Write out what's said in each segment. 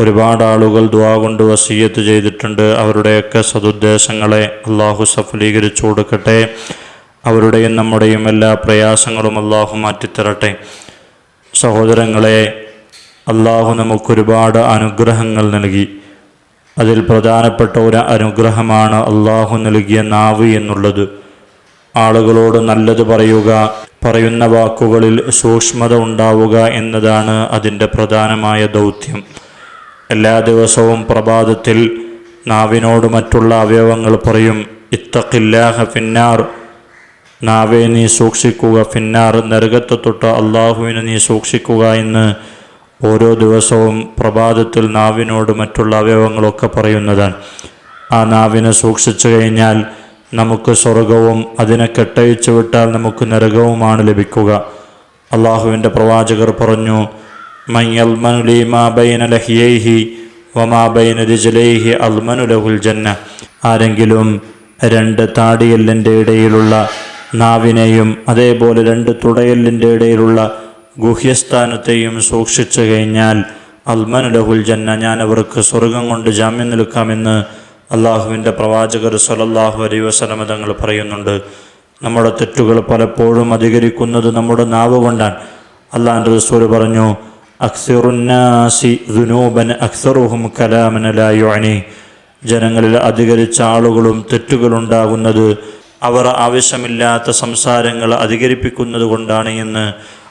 ഒരുപാട് ആളുകൾ ദ്വാ കൊണ്ട് വസീയത്ത് ചെയ്തിട്ടുണ്ട്. അവരുടെയൊക്കെ സതുദ്ദേശങ്ങളെ അള്ളാഹു സഫലീകരിച്ചു കൊടുക്കട്ടെ. അവരുടെയും നമ്മുടെയും എല്ലാ പ്രയാസങ്ങളും അള്ളാഹു മാറ്റിത്തരട്ടെ. സഹോദരങ്ങളെ അള്ളാഹു നമുക്കൊരുപാട് അനുഗ്രഹങ്ങൾ നൽകി. അതിൽ പ്രധാനപ്പെട്ട ഒരു അനുഗ്രഹമാണ് അള്ളാഹു നൽകിയ നാവ് എന്നുള്ളത്. ആളുകളോട് നല്ലത് പറയുക പറയുന്ന വാക്കുകളിൽ സൂക്ഷ്മത ഉണ്ടാവുക എന്നതാണ് അതിന്റെ പ്രധാനമായ ദൗത്യം. എല്ലാ ദിവസവും പ്രഭാതത്തിൽ നാവിനോട് മറ്റുള്ള അവയവങ്ങൾ പറയും ഇത്തഖില്ലാഹ ഫിന്നാർ. നാവെ നീ സൂക്ഷിക്കുക ഫിന്നാർ. നരകത്തെ തൊട്ട് അള്ളാഹുവിനെ നീ സൂക്ഷിക്കുക എന്ന് ഓരോ ദിവസവും പ്രഭാതത്തിൽ നാവിനോട് മറ്റുള്ള അവയവങ്ങളൊക്കെ പറയുന്നതാണ്. ആ നാവിനെ സൂക്ഷിച്ചു കഴിഞ്ഞാൽ നമുക്ക് സ്വർഗവും അതിനെ കെട്ടഴിച്ചു വിട്ടാൽ നമുക്ക് നരകവുമാണ് ലഭിക്കുക. അള്ളാഹുവിന്റെ പ്രവാചകർ പറഞ്ഞു ആരെങ്കിലും രണ്ട് താടിയല്ലിന്റെ ഇടയിലുള്ള നാവിനെയും അതേപോലെ രണ്ട് തുടയല്ലിന്റെ ഇടയിലുള്ള ഗുഹ്യസ്ഥാനത്തെയും സൂക്ഷിച്ചു കഴിഞ്ഞാൽ അൽമനു ലഹുൽ ജന്ന ഞാൻ അവർക്ക് സ്വർഗം കൊണ്ട് ജാമ്യം നിൽക്കാമെന്ന് അള്ളാഹുവിന്റെ പ്രവാചകർ സലല്ലാഹു അലൈ വസലമ തങ്ങൾ പറയുന്നുണ്ട്. നമ്മുടെ തെറ്റുകൾ പലപ്പോഴും അധികരിക്കുന്നത് നമ്മുടെ നാവ് കൊണ്ടാണ്. അള്ളാഹിന്റെ റസൂൽ പറഞ്ഞു അക്സറുന്നാസി ദുനൂബൻ അക്സറുഹും കലാമനലായുഅനി ജനങ്ങളിൽ അധികരിച്ച ആളുകളും തെറ്റുകളുണ്ടാകുന്നത് അവർ ആവശ്യമില്ലാത്ത സംസാരങ്ങൾ അധികരിപ്പിക്കുന്നത് കൊണ്ടാണ് എന്ന്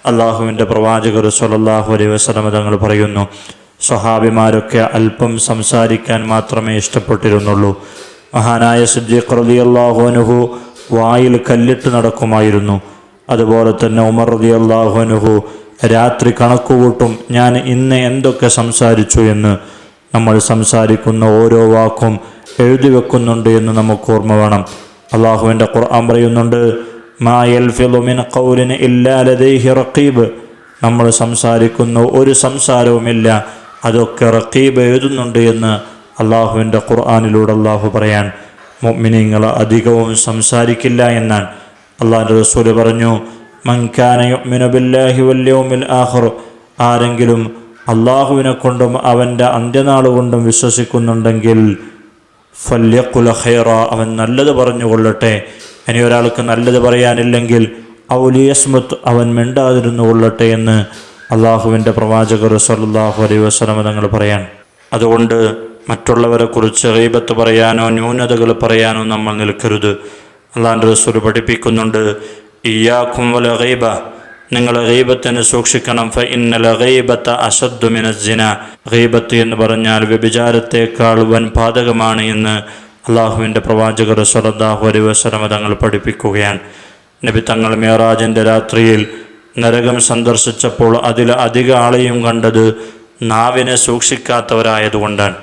അള്ളാഹുവിന്റെ പ്രവാചകർ സൊല്ലാഹു അലൈഹി വസ്ലമ തങ്ങൾ പറയുന്നു. സ്വഹാബിമാരൊക്കെ അല്പം സംസാരിക്കാൻ മാത്രമേ ഇഷ്ടപ്പെട്ടിരുന്നുള്ളൂ. മഹാനായ സിദ്ദീഖ് റലി അള്ളാഹുനുഹു വായിൽ കല്ലിട്ട് നടക്കുമായിരുന്നു. അതുപോലെ തന്നെ ഉമർ റലി അള്ളാഹുനുഹു രാത്രി കണക്കുകൂട്ടും ഞാൻ ഇന്ന് എന്തൊക്കെ സംസാരിച്ചു എന്ന് നമ്മൾ സംസാരിക്കുന്ന ഓരോ വാക്കും എഴുതി വെക്കുന്നുണ്ട് എന്ന് നമുക്ക് ഓർമ്മ വേണം. അള്ളാഹുവിന്റെ ഖുർആൻ പറയുന്നുണ്ട് റക്കീബ് നമ്മൾ സംസാരിക്കുന്ന ഒരു സംസാരവുമില്ല അതൊക്കെ റക്കീബ് എഴുതുന്നുണ്ട് എന്ന് അള്ളാഹുവിന്റെ ഖുർആാനിലൂടെ അള്ളാഹു പറയാൻ. മുഅ്മിനീങ്ങൾ അധികവും സംസാരിക്കില്ല എന്നാണ്. അള്ളാഹിന്റെ റസൂൽ പറഞ്ഞു മൻകാന യുഅ്മിനു ബില്ലാഹി വൽ യൗമിൽ ആഖിർ. ആരെങ്കിലും അള്ളാഹുവിനെ കൊണ്ടും അവന്റെ അന്ത്യനാളുകൊണ്ടും വിശ്വസിക്കുന്നുണ്ടെങ്കിൽ ഫല്യക്കുല ഖൈറ അവൻ നല്ലത് പറഞ്ഞുകൊള്ളട്ടെ. ഇനി ഒരാൾക്ക് നല്ലത് പറയാനില്ലെങ്കിൽ ഔലിയസ്മത്ത് അവൻ മിണ്ടാതിരുന്നു കൊള്ളട്ടെ എന്ന് അള്ളാഹുവിന്റെ പ്രവാചകർ സല്ലാഹു അലൈ വസ്ലമ തങ്ങൾ പറയാൻ. അതുകൊണ്ട് മറ്റുള്ളവരെ കുറിച്ച് റീബത്ത് പറയാനോ ന്യൂനതകൾ പറയാനോ നമ്മൾ നിൽക്കരുത്. അള്ളാഹിന്റെ റസൂൽ പഠിപ്പിക്കുന്നുണ്ട് ഇയാഖും വല ഗൈബ നിങ്ങൾ ഗൈബത്തിനെ സൂക്ഷിക്കണം. ഫ ഇന്നല മിന അസദ്ദുമിനസിന ഗൈബത്ത് എന്ന് പറഞ്ഞാൽ വ്യഭിചാരത്തേക്കാൾ വൻ പാതകമാണ് എന്ന് അള്ളാഹുവിന്റെ പ്രവാചകർ സലല്ലാഹു അലൈ വസ്ലമ തങ്ങൾ പഠിപ്പിക്കുകയാണ്. നബി തങ്ങൾ മേറാജിന്റെ രാത്രിയിൽ നരകം സന്ദർശിച്ചപ്പോൾ അതിൽ അധിക ആളെയും കണ്ടത് നാവിനെ സൂക്ഷിക്കാത്തവരായതുകൊണ്ടാണ്.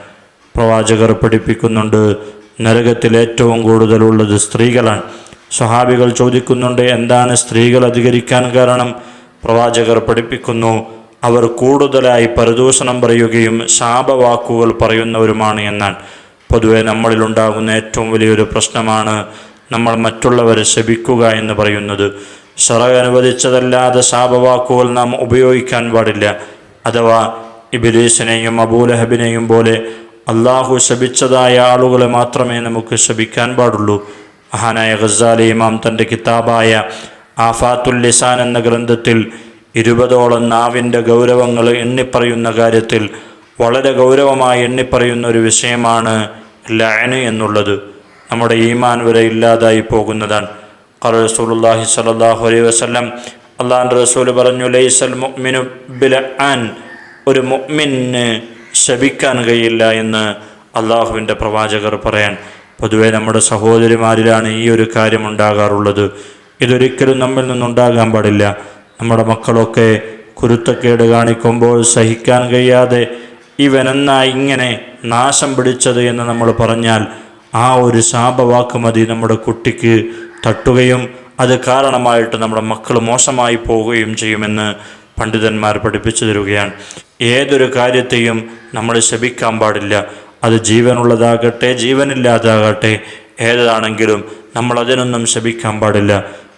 പ്രവാചകർ പഠിപ്പിക്കുന്നുണ്ട് നരകത്തിൽ ഏറ്റവും കൂടുതലുള്ളത് സ്ത്രീകളാണ്. സ്വഹാബികൾ ചോദിക്കുന്നുണ്ട് എന്താണ് സ്ത്രീകൾ അധികരിക്കാൻ കാരണം? പ്രവാചകർ പഠിപ്പിക്കുന്നു അവർ കൂടുതലായി പരദൂഷണം പറയുകയും ശാപവാക്കുകൾ പറയുന്നവരുമാണ് എന്നാണ് പൊതുവെ നമ്മളിലുണ്ടാകുന്ന ഏറ്റവും വലിയൊരു പ്രശ്നമാണ് നമ്മൾ മറ്റുള്ളവരെ ശപിക്കുക എന്ന് പറയുന്നത്. ഷറ അനുവദിച്ചതല്ലാതെ ശാപവാക്കുകൾ നാം ഉപയോഗിക്കാൻ പാടില്ല. അഥവാ ഇബിലീസിനെയും അബൂലഹബിനെയും പോലെ അള്ളാഹു ശപിച്ചതായ ആളുകളെ മാത്രമേ നമുക്ക് ശപിക്കാൻ പാടുള്ളൂ. മഹാനായ ഖസാലി ഇമാം തന്റെ കിതാബായ ആഫാത്തുൽ ലിസാൻ എന്ന ഗ്രന്ഥത്തിൽ ഇരുപതോളം നാവിന്റെ ഗൗരവങ്ങൾ എണ്ണിപ്പറയുന്ന കാര്യത്തിൽ വളരെ ഗൗരവമായി എണ്ണിപ്പറയുന്ന ഒരു വിഷയമാണ് ലഅന് എന്നുള്ളത്. നമ്മുടെ ഈമാൻ വരെ ഇല്ലാതായി പോകുന്നതാണ്. ഖറ റസൂലുള്ളാഹി സ്വല്ലല്ലാഹു അലൈഹി വസല്ലം അള്ളാഹു റസൂൽ പറഞ്ഞു ലൈസൽ മുഅ്മിനു ബിലഅൻ. ഒരു മുഅ്മിന് ശപിക്കാൻ കഴിയില്ല എന്ന് അള്ളാഹുവിന്റെ പ്രവാചകർ പറയാൻ. പൊതുവെ നമ്മുടെ സഹോദരിമാരിലാണ് ഈ ഒരു കാര്യം ഉണ്ടാകാറുള്ളത്. ഇതൊരിക്കലും നമ്മിൽ നിന്നുണ്ടാകാൻ പാടില്ല. നമ്മുടെ മക്കളൊക്കെ കുരുത്തക്കേട് കാണിക്കുമ്പോൾ സഹിക്കാൻ കഴിയാതെ ഇവനെന്നായി ഇങ്ങനെ നാശം പിടിച്ചത് എന്ന് നമ്മൾ പറഞ്ഞാൽ ആ ഒരു ശാപവാക്ക് മതി നമ്മുടെ കുട്ടിക്ക് തട്ടുകയും അത് കാരണമായിട്ട് നമ്മുടെ മക്കൾ മോശമായി പോവുകയും ചെയ്യുമെന്ന് പണ്ഡിതന്മാർ പഠിപ്പിച്ചു തരികയാണ്. ഏതൊരു കാര്യത്തെയും നമ്മൾ ശപിക്കാൻ പാടില്ല. അത് ജീവനുള്ളതാകട്ടെ ജീവനില്ലാതാകട്ടെ. ഏതാണെങ്കിലും നമ്മൾ അതിനൊന്നും ശപിക്കാൻ പാടില്ല.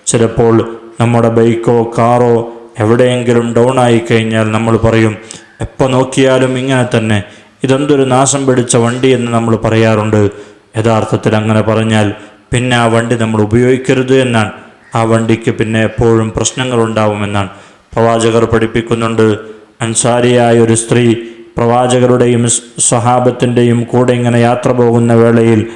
ചിലപ്പോൾ നമ്മുടെ ബൈക്കോ കാറോ എവിടെയെങ്കിലും ഡൗൺ ആയി കഴിഞ്ഞാൽ നമ്മൾ പറയും എപ്പോൾ നോക്കിയാലും ഇങ്ങനെ തന്നെ. ഇതെന്തൊരു നാശം പിടിച്ച വണ്ടി എന്ന് നമ്മൾ പറയാറുണ്ട്. യഥാർത്ഥത്തിൽ അങ്ങനെ പറഞ്ഞാൽ പിന്നെ ആ വണ്ടി നമ്മൾ ഉപയോഗിക്കരുത് എന്നാണ്. ആ വണ്ടിക്ക് പിന്നെ എപ്പോഴും പ്രശ്നങ്ങളുണ്ടാവുമെന്നാണ് പ്രവാചകർ പഠിപ്പിക്കുന്നുണ്ട് അൻസാരിയായ ഒരു സ്ത്രീ പ്രവാചകരുടെയും സ്വഹാബത്തിന്റെയും കൂടെ ഇങ്ങനെ യാത്ര പോകുന്ന വേളയിൽ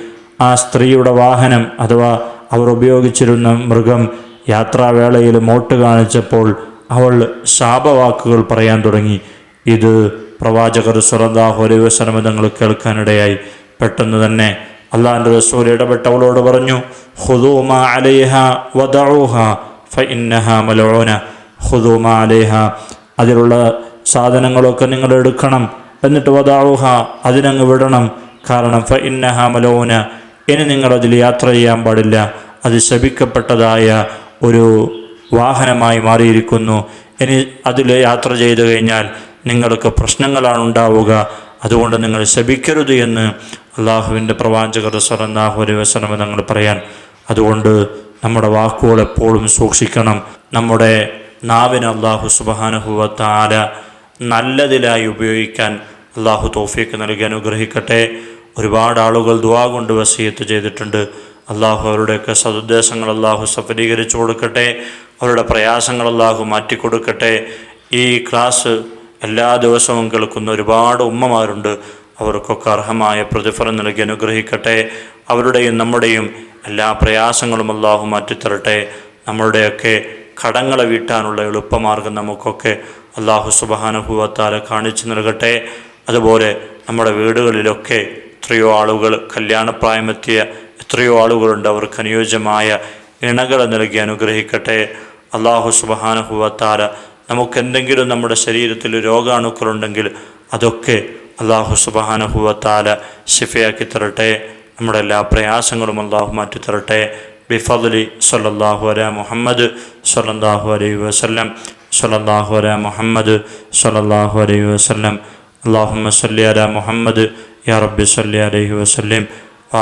ആ സ്ത്രീയുടെ വാഹനം അഥവാ അവർ ഉപയോഗിച്ചിരുന്ന മൃഗം യാത്രാവേളയിൽ മോട്ട് കാണിച്ചപ്പോൾ അവൾ ശാപവാക്കുകൾ പറയാൻ തുടങ്ങി. ഇത് പ്രവാചകർ സുറദാഹു അലൈഹി വസല്ലമ തങ്ങൾ കേൾക്കാനിടയായി. പെട്ടെന്ന് തന്നെ അള്ളാഹിന്റെ റസൂൽ ഇടപെട്ടവളോട് പറഞ്ഞു ഹുദൂമ അലൈഹ വദഊഹ ഇന്നഹ മലഊന ഹുദൂമ അലേഹ. അതിലുള്ള സാധനങ്ങളൊക്കെ നിങ്ങൾ എടുക്കണം. എന്നിട്ട് വദഊഹ അതിനങ്ങ് വിടണം. കാരണം ഫഇന്നഹ മലോന ഇനി നിങ്ങളതിൽ യാത്ര ചെയ്യാൻ പാടില്ല. അത് ശപിക്കപ്പെട്ടതായ ഒരു വാഹനമായി മാറിയിരിക്കുന്നു. ഇനി അതിൽ യാത്ര ചെയ്തു കഴിഞ്ഞാൽ നിങ്ങൾക്ക് പ്രശ്നങ്ങളാണ് ഉണ്ടാവുക. അതുകൊണ്ട് നിങ്ങൾ ശപിക്കരുത് എന്ന് അള്ളാഹുവിന്റെ പ്രവാചകർ സ്വലല്ലാഹു ഒരു വ്യസനം തങ്ങൾ പറയാൻ. അതുകൊണ്ട് നമ്മുടെ വാക്കുകൾ എപ്പോഴും സൂക്ഷിക്കണം. നമ്മുടെ നാവിന് അള്ളാഹു സുബാനുഹുവ നല്ലതിലായി ഉപയോഗിക്കാൻ അള്ളാഹു തോഫിക്ക് നൽകി അനുഗ്രഹിക്കട്ടെ. ഒരുപാട് ആളുകൾ ദുവാ കൊണ്ട് വസീയത്ത് ചെയ്തിട്ടുണ്ട്. അള്ളാഹു അവരുടെയൊക്കെ സതുദ്ദേശങ്ങൾ അള്ളാഹു സഫലീകരിച്ചു കൊടുക്കട്ടെ. അവരുടെ പ്രയാസങ്ങൾ അള്ളാഹു മാറ്റിക്കൊടുക്കട്ടെ ഈ ക്ലാസ് എല്ലാ ദിവസവും കേൾക്കുന്ന ഒരുപാട് ഉമ്മമാരുണ്ട്. അവർക്കൊക്കെ അർഹമായ പ്രതിഫലം നൽകി അനുഗ്രഹിക്കട്ടെ. അവരുടെയും നമ്മുടെയും എല്ലാ പ്രയാസങ്ങളും അള്ളാഹു മാറ്റിത്തരട്ടെ. നമ്മളുടെയൊക്കെ കടങ്ങളെ വീട്ടാനുള്ള എളുപ്പമാർഗം നമുക്കൊക്കെ അള്ളാഹു സുബാനുഭവത്താലെ കാണിച്ചു നൽകട്ടെ. അതുപോലെ നമ്മുടെ വീടുകളിലൊക്കെ എത്രയോ ആളുകൾ കല്യാണപ്രായമെത്തിയ എത്രയോ ആളുകളുണ്ട്. അവർക്ക് അനുയോജ്യമായ ഇണകളെ നൽകി അനുഗ്രഹിക്കട്ടെ. അള്ളാഹു സുബഹാനുഭവത്താല നമുക്കെന്തെങ്കിലും നമ്മുടെ ശരീരത്തിൽ രോഗാണുക്കളുണ്ടെങ്കിൽ അതൊക്കെ അള്ളാഹു സുബഹാനുഭവത്താല ശിഫയാക്കി തരട്ടെ. നമ്മുടെ എല്ലാ പ്രയാസങ്ങളും അള്ളാഹു മാറ്റിത്തരട്ടെ. ബിഫലി സല്ലാഹു അല മുഹമ്മദ് സല്ലാഹു അലൈഹി വസ്ലം സല്ലാഹു അല മുഹമ്മദ് സല്ലാഹു അലൈഹി വസ്ലം അള്ളാഹുമ്മ സല്ലി അല മുഹമ്മദ് യാ റബ്ബി സല്ലി അലൈഹി വസ്ലം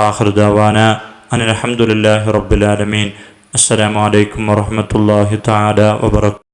ആഹൃദവാന അനിൽഹമുല്ലാഹി റബ്ബുലാലമീൻ അസ്സലാമലൈക്കും വറഹമത്തല്ലാഹി താല വബർക്കാത്തു